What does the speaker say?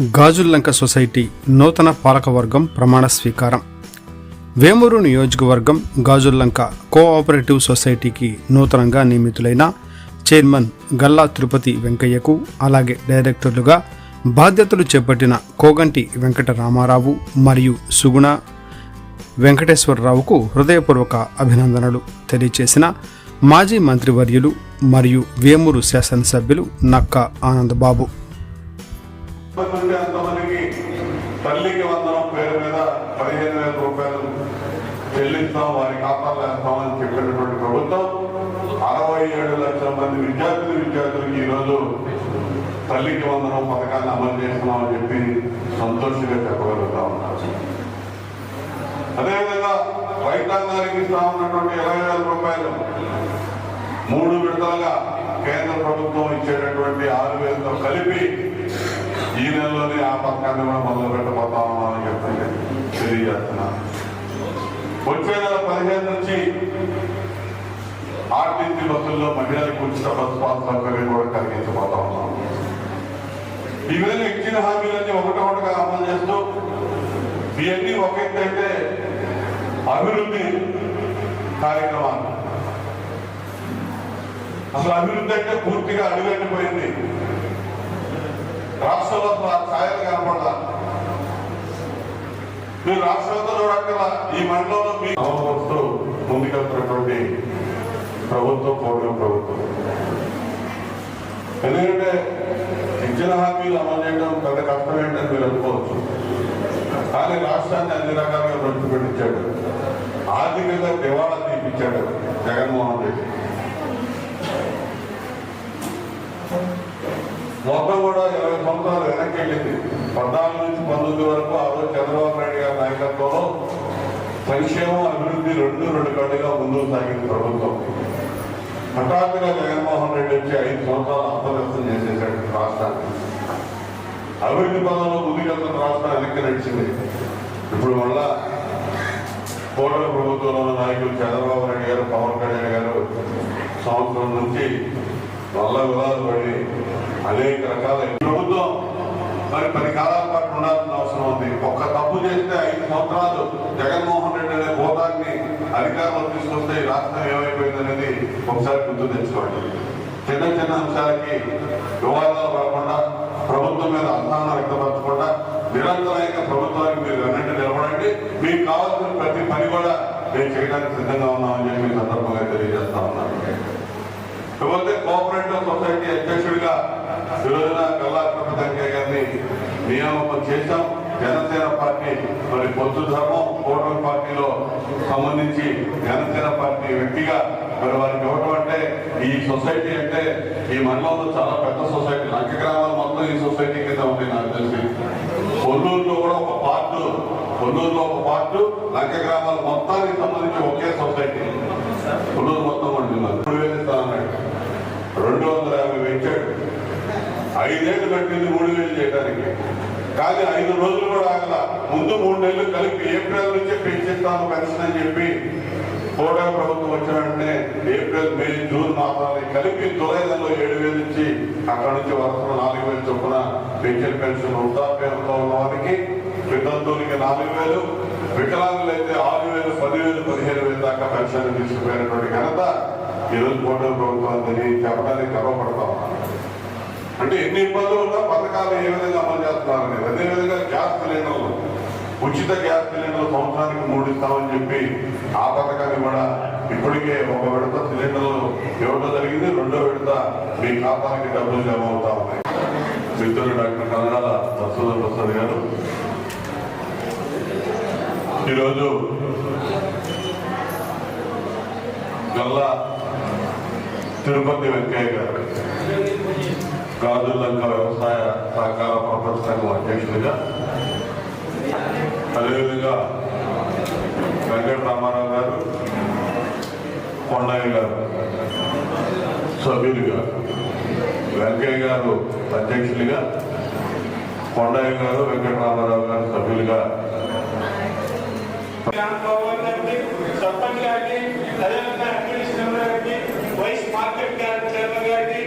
Gajullanka society నూతన పాలకవర్గం ప్రమాణ స్వీకారం. వేమూరు నియోజకవర్గం గాజుల్లంక కోఆపరేటివ్ సొసైటీకి నూతనంగా నియమితులైన చైర్మన్ గల్లా తిరుపతి వెంకయ్యకు అలాగే డైరెక్టర్లుగా బాధ్యతలు చేపట్టిన కోగంటి వెంకట రామారావు మరియు సుగుణ వెంకటేశ్వరరావుకు హృదయపూర్వక అభినందనలు తెలియచేసిన మాజీ మంత్రివర్యులు మరియు వేమూరు శాసనసభ్యులు నక్క ఆనందబాబు. మంది అంతమందికి తల్లికి వందనం పేరు మీద పదిహేను వేల రూపాయలు చెల్లిస్తాం వారి ఖాతాలో వేస్తామని చెప్పినటువంటి ప్రభుత్వం అరవై ఏడు లక్షల మంది విద్యార్థులు విద్యార్థులకి ఈరోజు తల్లికి వందనం పథకాన్ని అమలు చేస్తున్నామని చెప్పి సంతోషంగా చెప్పగలుగుతా ఉన్నారు. అదేవిధంగా రైతాంగానికి ఇస్తా ఉన్నటువంటి ఇరవై వేల రూపాయలు మూడు విడతలుగా కేంద్ర ప్రభుత్వం ఇచ్చేటటువంటి ఆరు వేలతో కలిపి ఈ నెలలోనే ఆ పథకాన్ని కూడా మొదలు పెట్టబోతా ఉన్నామని చెప్పి తెలియజేస్తున్నా. వచ్చే నెల పదిహేను నుంచి ఆర్టీసీ బస్సుల్లో మహిళలకు ఉచిత బస్సు పాస్ సౌకర్యం కూడా కలిగించబోతా ఉన్నాం. ఈ విధంగా ఇచ్చిన హామీలన్నీ ఒకటొకటిగా అమలు చేస్తూ ఇవన్నీ ఒక అభివృద్ధి కార్యక్రమాలు. అసలు అభివృద్ధి అంటే పూర్తిగా అడుగంటిపోయింది. రాష్ట్రంలో ఛాయలు కనపడాలి. మీరు రాష్ట్రంతో చూడక్కల ఈ మండలంలో మీ అమలుపరుస్తూ ముందుకెళ్తున్నటువంటి ప్రభుత్వం కోడిన ప్రభుత్వం. ఎందుకంటే ఇచ్చిన హామీలు అమలు చేయడం పెద్ద కష్టం ఏంటని మీరు అనుకోవచ్చు. కానీ రాష్ట్రాన్ని అన్ని రకాలుగా నొప్పి పెట్టించాడు ఆర్థికంగా దివాళా తీపించాడు జగన్మోహన్ రెడ్డి. కూడా ఇరవై సంవత్సరాలు వెనక్కి వెళ్ళింది. పద్నాలుగు నుంచి పంతొమ్మిది వరకు ఆ రోజు చంద్రబాబు నాయుడు గారి నాయకత్వంలో సంక్షేమం అభివృద్ధి రెండు రెండు కళ్ళుగా ముందుకు సాగింది ప్రభుత్వం. హఠాత్తుగా జగన్మోహన్ రెడ్డి వచ్చి ఐదు సంవత్సరాలు అస్తవ్యస్తం చేసేసాడు రాష్ట్రాన్ని అభివృద్ధి పదంలో ముందుకెళ్తున్న రాష్ట్రం వెనక్కి నడిచింది. ఇప్పుడు మళ్ళా కోటల ప్రభుత్వంలో ఉన్న నాయకులు చంద్రబాబు నాయుడు గారు పవన్ కళ్యాణ్ గారు సంవత్సరం నుంచి వల్ల వివాదపడి పడి అనేక రకాల ప్రభుత్వం మరి పది కాలాల పాటు ఉండాల్సిన అవసరం ఉంది. ఒక్క తప్పు చేస్తే ఐదు సంవత్సరాలు జగన్మోహన్ రెడ్డి అనే హోదాన్ని అధికారంలో తీసుకొస్తే ఈ రాష్ట్రం ఏమైపోయింది అనేది ఒకసారి గుర్తు తెచ్చుకోండి. చిన్న చిన్న అంశాలకి వివాదాలు పడకుండా ప్రభుత్వం మీద అసహనం వ్యక్తపరచకుండా నిరంతరంగా ప్రభుత్వానికి మీరు అన్నింటి నిలబడండి. మీకు కావాల్సిన ప్రతి పని కూడా మేము చేయడానికి సిద్ధంగా ఉన్నామని చెప్పి సందర్భంగా తెలియజేస్తా ఉన్నాను. ఇకపోతే కోఆపరేటివ్ సొసైటీ అధ్యక్షుడిగా ఈరోజున గల్లా వెంకయ్య గారిని నియామకం చేశాం. జనసేన పార్టీ మరి పొత్తు ధర్మం కూటమి పార్టీలో సంబంధించి జనసేన పార్టీ వ్యక్తిగా మరి వారికి ఇవ్వటం అంటే ఈ సొసైటీ అంటే ఈ మండలంలో చాలా పెద్ద సొసైటీ. లంక గ్రామాలు మొత్తం ఈ సొసైటీ కింద ఉంది నాకు తెలిసి. కొల్లూరులో కూడా ఒక పార్టు కొల్లూరులో ఒక పార్టు లంక గ్రామాలు మొత్తానికి సంబంధించి ఒకే సొసైటీ. కొల్లూరు మొత్తం ఉంటుంది మూడు వేలు ఇస్తానన్నాడు. రెండు వందల యాభై ఐదేళ్ళు కట్టింది మూడు వేలు చేయడానికి కానీ ఐదు రోజులు కూడా ఆగల. ముందు మూడు నెలలు కలిపి ఏప్రిల్ నుంచే పెంచిస్తాము పెన్షన్ అని చెప్పి కోటా ప్రభుత్వం వచ్చిన వెంటనే ఏప్రిల్ మే జూన్ మాసాలని కలిపి జులై నెలలో ఏడు వేలు నుంచి అక్కడ నుంచి వరుసలో నాలుగు వేలు చొప్పున పెన్షన్ పెన్షన్ వృద్ధాప్యంతో ఉన్న వారికి వితంతువులకి నాలుగు వేలు వికలాంగులు అయితే ఆరు వేలు పదివేలు పదిహేను వేలు దాకా పెన్షన్ తీసుకుపోయినటువంటి ఘనత ఈరోజు కోటా ప్రభుత్వాన్ని చెప్పడానికి గర్వపడతా ఉన్నాను అంటే ఎన్ని ఇబ్బందులు ఉన్నా పథకాలు ఏ విధంగా అమలు చేస్తున్నారని అదేవిధంగా గ్యాస్ సిలిండర్లు. ఉచిత గ్యాస్ సిలిండర్లు సంవత్సరానికి మూడు ఇస్తామని చెప్పి ఆ పథకాన్ని కూడా ఇప్పటికే ఒక విడత సిలిండర్లు ఇవ్వడం జరిగింది. రెండో విడత మీ ఖాతాకి డబ్బులు జమ అవుతా ఉన్నాయి. మిత్రులు డాక్టర్ కన్నడాల వసూద ప్రసాద్ గారు. ఈరోజు గల్లా తిరుపతి వెంకయ్య గారు. గాజులంక వ్యవసాయ సహకార ప్రపంచ సంఘం అధ్యక్షుడిగా అదేవిధంగా వెంకట రామారావు గారు కొండయ్య గారు సభ్యులుగా వెంకయ్య గారు అధ్యక్షులుగా కొండయ్య గారు వెంకట రామారావు గారు సభ్యులుగా. రామ్ గారికి అదేవిధంగా వైస్ మార్కెట్ గారి చైర్మన్ గారికి